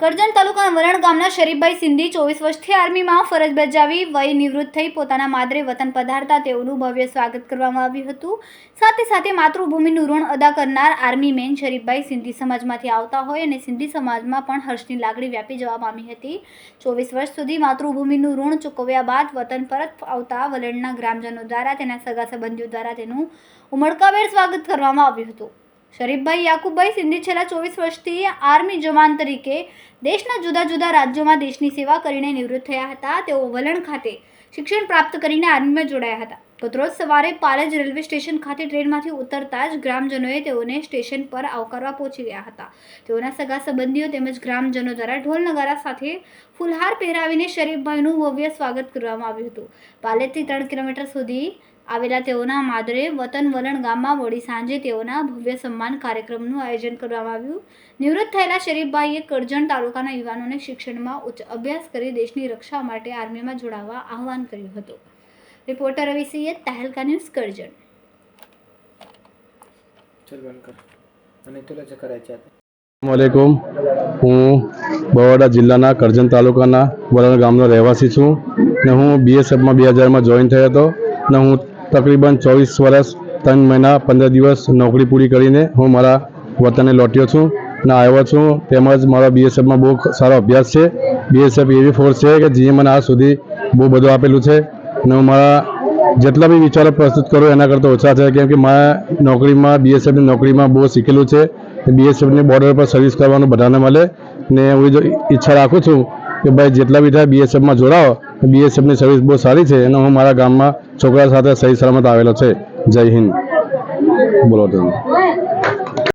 કરજણ તાલુકાના વરણ ગામના શરીફભાઈ સિંધી ચોવીસ વર્ષથી આર્મીમાં ફરજ બજાવી વય નિવૃત્ત થઈ પોતાના માદરે વતન પધારતા તેઓનું ભવ્ય સ્વાગત કરવામાં આવ્યું હતું. સાથે સાથે માતૃભૂમિનું ઋણ અદા કરનાર આર્મી મેન શરીફભાઈ સિંધી સમાજમાંથી આવતા હોય અને સિંધી સમાજમાં પણ હર્ષની લાગણી વ્યાપી જવા પામી હતી. ચોવીસ વર્ષ સુધી માતૃભૂમિનું ઋણ ચૂકવ્યા બાદ વતન પરત આવતા વલણના ગ્રામજનો દ્વારા તેના સગા સંબંધીઓ દ્વારા તેનું ઉમળકાભેર સ્વાગત કરવામાં આવ્યું હતું. શરીફભાઈ યાકુબભાઈ સિંધી છેલ્લા ચોવીસ વર્ષથી આર્મી જવાન તરીકે દેશના જુદા જુદા રાજ્યોમાં દેશની સેવા કરીને નિવૃત્ત થયા હતા. તેઓ વલણ ખાતે શિક્ષણ પ્રાપ્ત કરીને આર્મીમાં જોડાયા હતા. ગતરોજ સવારે પાલેજ રેલવે સ્ટેશન ખાતે ટ્રેનમાંથી ઉતરતા જ ગ્રામજનોએ તેઓને સ્ટેશન પર આવકારવા પહોંચી ગયા હતા. તેઓના સગા સંબંધીઓ તેમજ ગ્રામજનો દ્વારા ઢોલ નગારા સાથે ફુલહાર પહેરાવીને શરીફભાઈનું ભવ્ય સ્વાગત કરવામાં આવ્યું હતું. પાલેજથી ત્રણ કિલોમીટર સુધી આવેલા તેઓના માદરે વતન વલણ ગામમાં વળી સાંજે તેઓના ભવ્ય સન્માન કાર્યક્રમનું આયોજન કરવામાં આવ્યું. નિવૃત્ત થયેલા શરીફભાઈએ કરજણ તાલુકાના યુવાનોને શિક્ષણમાં ઉચ્ચ અભ્યાસ કરી દેશની રક્ષા માટે આર્મીમાં જોડાવા આહવાન કર્યું હતું. Reporter Ravi Syed Tehelka news Karjan. હું બરોડા જિલ્લાના કરજણ તાલુકાના વલણ ગામનો રહેવાસી છું ને હું બીએસએફમાં બે હજારમાં જોઈન થયો હતો ને હું તકરીબન ચોવીસ વર્ષ, ત્રણ મહિના, પંદર દિવસ નોકરી પૂરી કરીને હું મારા વતને લોટ્યો છું ને આવ્યો છું. તેમજ મારો બીએસએફમાં બહુ સારો અભ્યાસ છે. બીએસએફ એવી ફોર્સ છે કે જે મને આજ સુધી બહુ બધું આપેલું છે. ને હું મારા જેટલા બી વિચારો પ્રસ્તુત કરું એના કરતાં ઓછા છે, કેમ કે મારા નોકરીમાં બીએસએફની નોકરીમાં બહુ શીખેલું છે. બીએસએફની બોર્ડર પર સર્વિસ કરવાનું બધાને મળે. ને હું જો ઈચ્છા રાખું છું કે ભાઈ જેટલા બી થાય બીએસએફમાં જોડાઓ. બીએસએફની સર્વિસ બહુ સારી છે અને હું મારા ગામમાં છોકરા સાથે સહી સલામત આવેલો છે. જય હિન્દ. બોલો તમે.